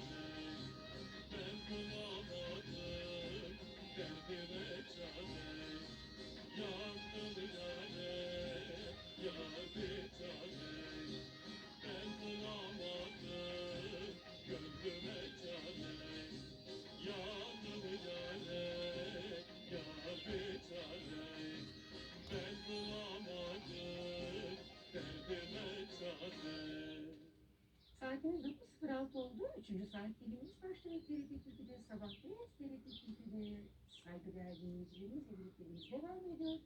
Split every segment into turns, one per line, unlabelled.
Amen. Üçüncü saat dilimimiz başladı. TRT Türkü'de sabahtayız. TRT Türkü'de saygıdeğer dinleyicilerimiz ve birliklerimiz devam ediyor.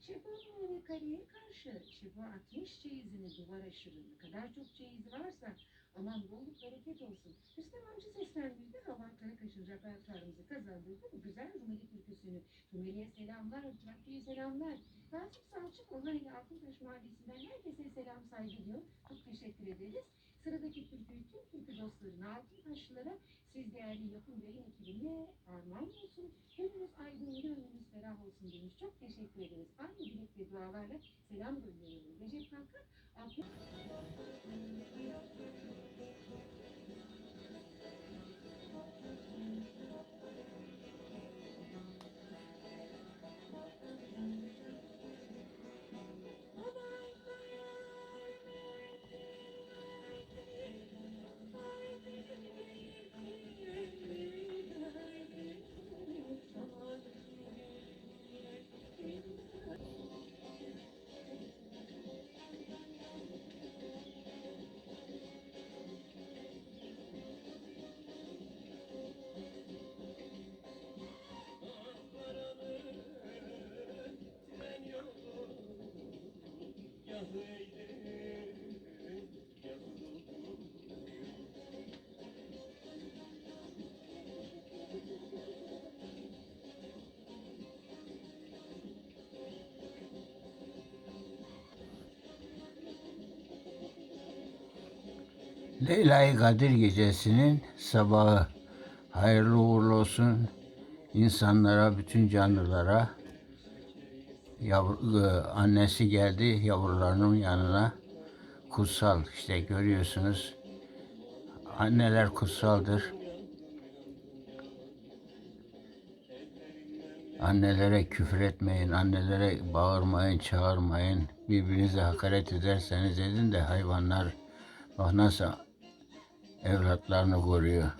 Şefa ve kareye karşı Şefa 60 çeyizini duvar aşırı ne kadar çok çeyiz varsa aman bolluk bereket olsun. Rüstem amca seslendirdi. Havan Karakaş'ın repertuarımızı kazandırdı. Bu güzel Rumeli türküsünü. Rumeli'ye selamlar, Trakya'ya selamlar. Rasim Salçık onlar ile Altıntaş Mahallesi'nden herkese selam saygı diyor. Çok teşekkür ederiz. Sıradaki türküyü tüm türkü dostlarına, Altıntaşlılara siz değerli yapım yayın ekibine armağan olsun. Gönlünüz aydın, gönlünüz ferah olsun demiş. Çok teşekkür ederiz. Aynı dilek ve dualarla selam gönderiyorum. Recep Kanka, Altın...
Leyla-i Kadir gecesinin sabahı hayırlı uğurlu olsun insanlara, bütün canlılara. Yavru, e, annesi geldi yavrularının yanına. Kutsal işte görüyorsunuz. Anneler kutsaldır. Annelere küfür etmeyin, annelere bağırmayın, çağırmayın. Birbirinize hakaret ederseniz edin de hayvanlar bak nasıl evlatlarını koruyor.